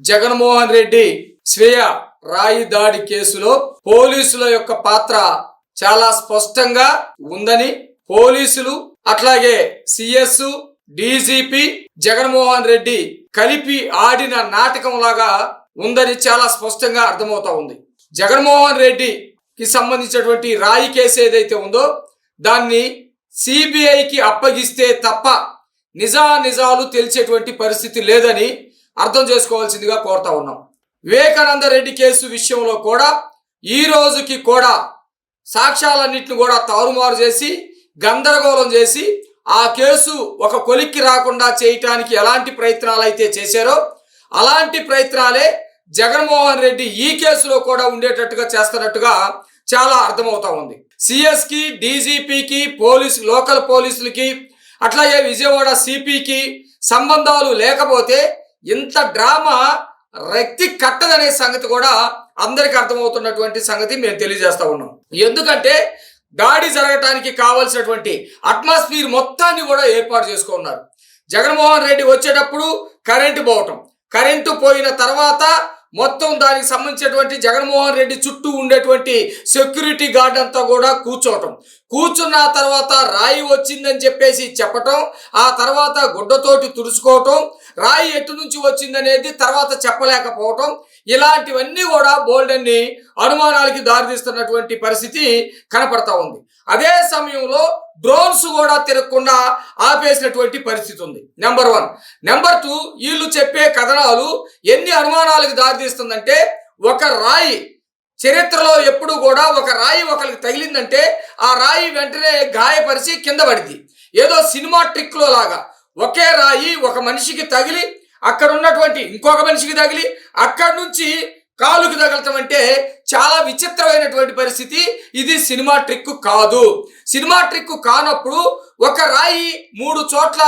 జగన్మోహన్ రెడ్డి స్వీయ రాయి దాడి కేసులో పోలీసుల యొక్క పాత్ర చాలా స్పష్టంగా ఉందని పోలీసులు అట్లాగే సిఎస్ డీజీపీ జగన్మోహన్ రెడ్డి కలిపి ఆడిన నాటకం లాగా ఉందని చాలా స్పష్టంగా అర్థమవుతా ఉంది. జగన్మోహన్ రెడ్డికి సంబంధించినటువంటి రాయి కేసు ఏదైతే ఉందో దాన్ని సిబిఐకి అప్పగిస్తే తప్ప నిజా నిజాలు తెలిసేటువంటి పరిస్థితి లేదని అర్థం చేసుకోవాల్సిందిగా కోరుతా ఉన్నాం. వివేకానంద రెడ్డి కేసు విషయంలో కూడా ఈ రోజుకి కూడా సాక్ష్యాలన్నింటిని కూడా తారుమారు చేసి గందరగోళం చేసి ఆ కేసు ఒక కొలిక్కి రాకుండా చేయటానికి ఎలాంటి ప్రయత్నాలు అయితే చేశారో అలాంటి ప్రయత్నాలే జగన్మోహన్ రెడ్డి ఈ కేసులో కూడా ఉండేటట్టుగా చేస్తున్నట్టుగా చాలా అర్థమవుతా ఉంది. సిఎస్కి డీజీపీకి పోలీసు లోకల్ పోలీసులకి అట్లాగే విజయవాడ సిపికి సంబంధాలు లేకపోతే ఇంత డ్రామా రక్తి కట్టదనే సంగతి కూడా అందరికి అర్థమవుతున్నటువంటి సంగతి మేము తెలియజేస్తా ఉన్నాం. ఎందుకంటే దాడి జరగటానికి కావలసినటువంటి అట్మాస్ఫియర్ మొత్తాన్ని కూడా ఏర్పాటు చేసుకున్నారు. జగన్మోహన్ రెడ్డి వచ్చేటప్పుడు కరెంటు పోవటం. కరెంటు పోయిన తర్వాత మొత్తం దానికి సంబంధించినటువంటి జగన్మోహన్ రెడ్డి చుట్టూ ఉండేటువంటి సెక్యూరిటీ గార్డ్ అంతా కూడా కూర్చోవటం. కూర్చున్న తర్వాత రాయి వచ్చిందని చెప్పేసి చెప్పటం ఆ తర్వాత గుడ్డతోటి తుడుచుకోవటం రాయి ఎటు నుంచి వచ్చిందనేది తర్వాత చెప్పలేకపోవటం ఇలాంటివన్నీ కూడా బోల్డన్ని అనుమానాలకి దారితీస్తున్నటువంటి పరిస్థితి కనపడతా ఉంది. అదే సమయంలో డ్రోన్స్ కూడా తిరగకుండా ఆపేసినటువంటి పరిస్థితి ఉంది. నెంబర్ వన్ నెంబర్ టూ వీళ్ళు చెప్పే కథనాలు ఎన్ని అనుమానాలకు దారితీస్తుందంటే ఒక రాయి చరిత్రలో ఎప్పుడు కూడా ఒక రాయి ఒకరికి తగిలిందంటే ఆ రాయి వెంటనే గాయపరిచి కింద పడింది. ఏదో సినిమా ట్రిక్లో లాగా ఒకే రాయి ఒక మనిషికి తగిలి అక్కడ ఉన్నటువంటి ఇంకొక మనిషికి తగిలి అక్కడి నుంచి కాలుకి తగలటం అంటే చాలా విచిత్రమైనటువంటి పరిస్థితి. ఇది సినిమా ట్రిక్ కాదు. సినిమా ట్రిక్ కానప్పుడు ఒక రాయి మూడు చోట్ల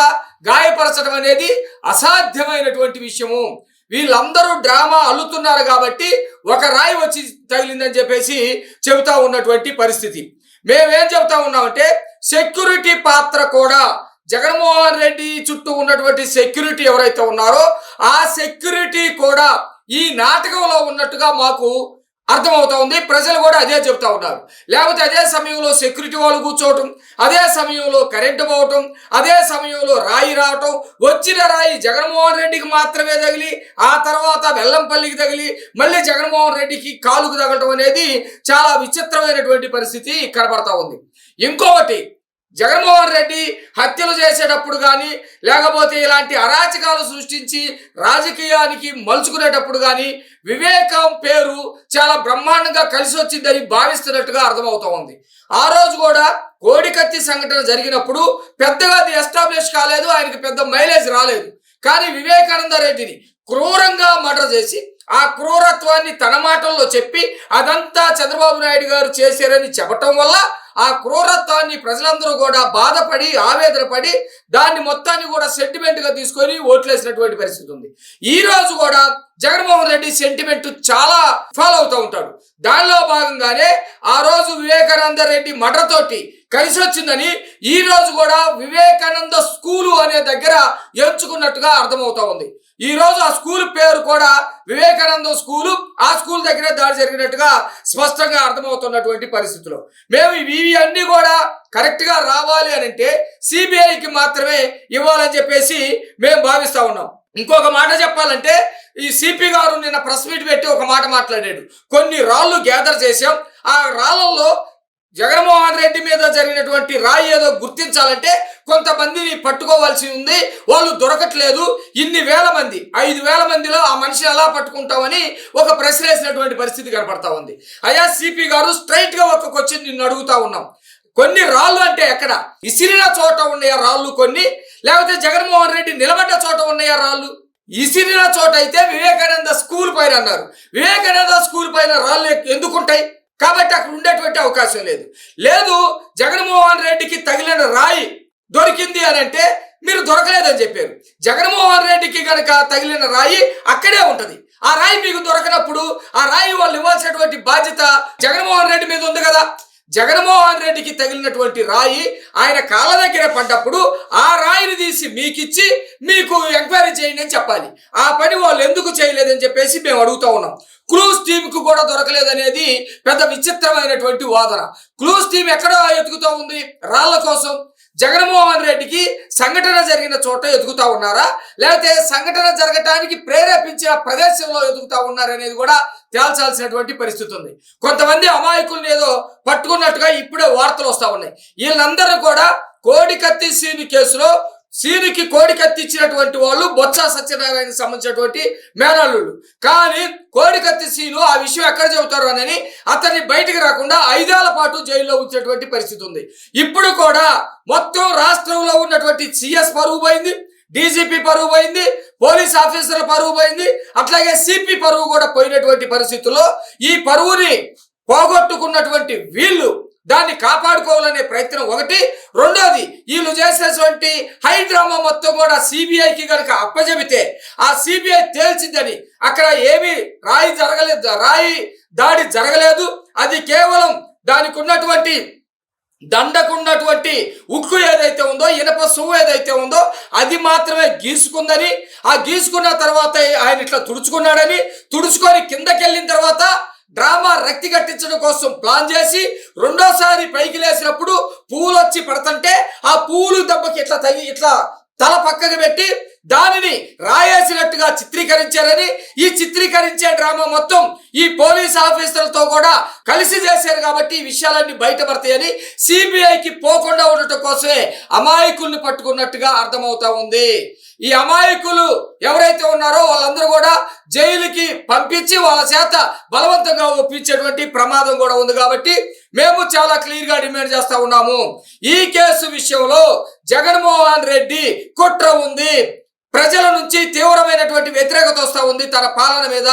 గాయపరచడం అనేది అసాధ్యమైనటువంటి విషయము. వీళ్ళందరూ డ్రామా అల్లుతున్నారు కాబట్టి ఒక రాయి వచ్చి తగిలిందని చెప్పేసి చెబుతా ఉన్నటువంటి పరిస్థితి. మేమేం చెబుతా ఉన్నామంటే సెక్యూరిటీ పాత్ర కూడా జగన్మోహన్ రెడ్డి చుట్టూ ఉన్నటువంటి సెక్యూరిటీ ఎవరైతే ఉన్నారో ఆ సెక్యూరిటీ కూడా ఈ నాటకంలో ఉన్నట్టుగా మాకు అర్థమవుతా ఉంది. ప్రజలు కూడా అదే చెప్తా ఉన్నారు. లేకపోతే అదే సమయంలో సెక్యూరిటీ వాళ్ళు కూర్చోవటం అదే సమయంలో కరెంటు పోవటం అదే సమయంలో రాయి రావటం వచ్చిన రాయి జగన్మోహన్ రెడ్డికి మాత్రమే తగిలి ఆ తర్వాత వెల్లంపల్లికి తగిలి మళ్ళీ జగన్మోహన్ రెడ్డికి కాలుకు తగలటం అనేది చాలా విచిత్రమైనటువంటి పరిస్థితి కనబడతా ఉంది. ఇంకొకటి జగన్మోహన్ రెడ్డి హత్యలు చేసేటప్పుడు కానీ లేకపోతే ఇలాంటి అరాచకాలు సృష్టించి రాజకీయానికి మలుచుకునేటప్పుడు కానీ వివేకం పేరు చాలా బ్రహ్మాండంగా కలిసి వచ్చిందని భావిస్తున్నట్టుగా అర్థమవుతా ఉంది. ఆ రోజు కూడా కోడికత్తి సంఘటన జరిగినప్పుడు పెద్దగా అది ఎస్టాబ్లిష్ కాలేదు ఆయనకి పెద్ద మైలేజ్ రాలేదు. కానీ వివేకానంద రెడ్డిని క్రూరంగా మర్డర్ చేసి ఆ క్రూరత్వాన్ని తన మాటల్లో చెప్పి అదంతా చంద్రబాబు నాయుడు గారు చేశారని చెప్పటం వల్ల ఆ క్రూరత్వాన్ని ప్రజలందరూ కూడా బాధపడి ఆవేదన పడి దాన్ని మొత్తాన్ని కూడా సెంటిమెంట్గా తీసుకొని ఓట్లేసినటువంటి పరిస్థితి ఉంది. ఈ రోజు కూడా జగన్మోహన్ రెడ్డి సెంటిమెంట్ చాలా ఫాలో అవుతూ ఉంటాడు. దానిలో భాగంగానే ఆ రోజు వివేకానంద రెడ్డి మటతోటి తోటి కలిసి వచ్చిందని ఈ రోజు కూడా వివేకానంద స్కూలు అనే దగ్గర ఎంచుకున్నట్టుగా అర్థమవుతా ఉంది. ఈ రోజు ఆ స్కూల్ పేరు కూడా వివేకానంద స్కూలు ఆ స్కూల్ దగ్గరే దాడి జరిగినట్టుగా స్పష్టంగా అర్థమవుతున్నటువంటి పరిస్థితులు. మేము ఇవి అన్ని కూడా కరెక్ట్గా రావాలి అని అంటే సిబిఐకి మాత్రమే ఇవ్వాలని చెప్పేసి మేము భావిస్తా ఉన్నాం. ఇంకొక మాట చెప్పాలంటే ఈ సిపి గారు నిన్న ప్రెస్ మీట్ పెట్టి ఒక మాట మాట్లాడాడు. కొన్ని రాళ్ళు గ్యాదర్ చేశాం. ఆ రాళ్ళల్లో జగన్మోహన్ రెడ్డి మీద జరిగినటువంటి రాయి ఏదో గుర్తించాలంటే కొంతమందిని పట్టుకోవాల్సి ఉంది. వాళ్ళు దొరకట్లేదు. ఇన్ని వేల మంది ఐదు వేల మందిలో ఆ మనిషిని ఎలా పట్టుకుంటామని ఒక ప్రశ్న వేసినటువంటి పరిస్థితి కనపడతా ఉంది. అయ్యా సిపి గారు స్ట్రైట్గా ఒక క్వశ్చన్ నిన్ను అడుగుతా ఉన్నాం. కొన్ని రాళ్ళు అంటే ఎక్కడ? ఇసిరిన చోట ఉండే రాళ్ళు కొన్ని లేకపోతే జగన్మోహన్ రెడ్డి నిలబడ్డ చోట ఉన్నాయా రాళ్ళు? ఇసిరిన చోట అయితే వివేకానంద స్కూల్ పైన అన్నారు. వివేకానంద స్కూల్ పైన రాళ్ళు ఎందుకుంటాయి? కాబట్టి అక్కడ ఉండేటువంటి అవకాశం లేదు. లేదు జగన్మోహన్ రెడ్డికి తగిలిన రాయి దొరికింది అని అంటే మీరు దొరకలేదని చెప్పారు. జగన్మోహన్ రెడ్డికి కనుక తగిలిన రాయి అక్కడే ఉంటుంది. ఆ రాయి మీకు దొరకనప్పుడు ఆ రాయి వాళ్ళు ఇవ్వాల్సినటువంటి బాధ్యత జగన్మోహన్ రెడ్డి మీద ఉంది కదా. జగన్మోహన్ రెడ్డికి తగిలినటువంటి రాయి ఆయన కాళ్ళ దగ్గర పడ్డప్పుడు ఆ రాయిని తీసి మీకిచ్చి మీకు ఎంక్వైరీ చేయండి అని చెప్పాలి. ఆ పని వాళ్ళు ఎందుకు చేయలేదని చెప్పేసి మేము అడుగుతా ఉన్నాం. క్లూస్ టీమ్కు కూడా దొరకలేదనేది పెద్ద విచిత్రమైనటువంటి వాదన. క్లూస్ టీం ఎక్కడ ఎతుకుతా ఉంది? రాళ్ళ కోసం. జగన్మోహన్ రెడ్డికి సంఘటన జరిగిన చోట ఎదుగుతా ఉన్నారా? లేకపోతే సంఘటన జరగటానికి ప్రేరేపించిన ప్రదేశంలో ఎదుగుతా ఉన్నారనేది కూడా తేల్చాల్సినటువంటి పరిస్థితి ఉంది. కొంతమంది అమాయకుల్ని ఏదో పట్టుకున్నట్టుగా ఇప్పుడే వార్తలు వస్తూ ఉన్నాయి. వీళ్ళందరూ కూడా కోడి కత్తి సీని కేసులో సీనికి కోడి కత్తి ఇచ్చినటువంటి వాళ్ళు బొత్స సత్యనారాయణకి సంబంధించినటువంటి మేనల్లుళ్ళు. కానీ కోడి కత్తి సీను ఆ విషయం ఎక్కడ చెబుతారు అని అతన్ని బయటికి రాకుండా ఐదేళ్ళ పాటు జైల్లో ఉంచేటువంటి పరిస్థితి ఉంది. ఇప్పుడు కూడా మొత్తం రాష్ట్రంలో ఉన్నటువంటి సిఎస్ పరువు పోయింది డీజీపీ పరువు పోయింది పోలీస్ ఆఫీసర్ల పరువు పోయింది అట్లాగే సిపి పరువు కూడా పోయినటువంటి పరిస్థితుల్లో ఈ పరువుని పోగొట్టుకున్నటువంటి వీళ్ళు దాన్ని కాపాడుకోవాలనే ప్రయత్నం ఒకటి. రెండోది వీళ్ళు చేసేటువంటి హై డ్రామా మొత్తం కూడా సిబిఐకి కనుక అప్పజెబితే ఆ సిబిఐ తేల్చిందని అక్కడ ఏమీ రాయి జరగలేదు రాయి దాడి జరగలేదు. అది కేవలం దానికి ఉన్నటువంటి దండకున్నటువంటి ఉక్కు ఏదైతే ఉందో ఇనప సువ్వు ఏదైతే ఉందో అది మాత్రమే గీసుకుందని. ఆ గీసుకున్న తర్వాత ఆయన ఇట్లా తుడుచుకున్నాడని. తుడుచుకొని కిందకెళ్ళిన తర్వాత డ్రామా రక్తి కట్టించడం కోసం ప్లాన్ చేసి రెండోసారి పైకి లేసినప్పుడు పువ్వులు వచ్చి పడుతుంటే ఆ పూలు దెబ్బకి ఇట్లా తగి ఇట్లా తల పక్కకు పెట్టి దానిని రాయేసినట్టుగా చిత్రీకరించారని ఈ చిత్రీకరించే డ్రామా మొత్తం ఈ పోలీస్ ఆఫీసర్లతో కూడా కలిసి చేశారు కాబట్టి ఈ విషయాలన్నీ బయటపడతాయని సిబిఐకి పోకుండా ఉండటం కోసమే అమాయకుల్ని పట్టుకున్నట్టుగా అర్థమవుతా ఉంది. ఈ అమాయకులు ఎవరైతే ఉన్నారో వాళ్ళందరూ కూడా జైలుకి పంపించి వాళ్ళ చేత బలవంతంగా ఒప్పించేటువంటి ప్రమాదం కూడా ఉంది కాబట్టి మేము చాలా క్లియర్గా డిమాండ్ చేస్తా ఉన్నాము. ఈ కేసు విషయంలో జగన్మోహన్ రెడ్డి కుట్ర ఉంది. ప్రజల నుంచి తీవ్రమైనటువంటి వ్యతిరేకత వస్తూ ఉంది. తన పాలన మీద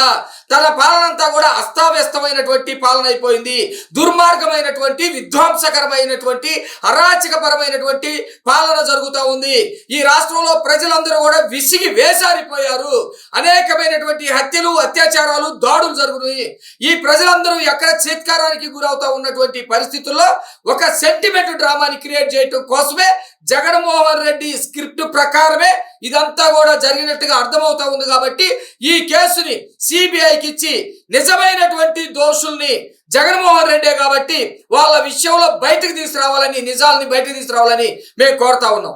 తన పాలన అంతా కూడా అస్తావ్యస్తమైనటువంటి పాలన అయిపోయింది. దుర్మార్గమైనటువంటి విధ్వంసకరమైనటువంటి అరాచకపరమైనటువంటి పాలన జరుగుతూ ఉంది. ఈ రాష్ట్రంలో ప్రజలందరూ కూడా విసిగి వేసారిపోయారు. అనేకమైనటువంటి హత్యలు అత్యాచారాలు దాడులు జరుగుతున్నాయి. ఈ ప్రజలందరూ ఎక్కడ చేత్కారానికి గురవుతా ఉన్నటువంటి పరిస్థితుల్లో ఒక సెంటిమెంట్ డ్రామాని క్రియేట్ చేయటం కోసమే జగన్మోహన్ రెడ్డి స్క్రిప్ట్ ప్రకారమే ఇదంతా కూడా జరిగినట్టుగా అర్థమవుతా ఉంది కాబట్టి ఈ కేసుని సిబిఐకి ఇచ్చి నిజమైనటువంటి దోషుల్ని జగన్మోహన్ రెడ్డే కాబట్టి వాళ్ళ విషయంలో బయటకు తీసుకురావాలని నిజాలని బయటకు తీసుకురావాలని మేము కోరుతా ఉన్నాం.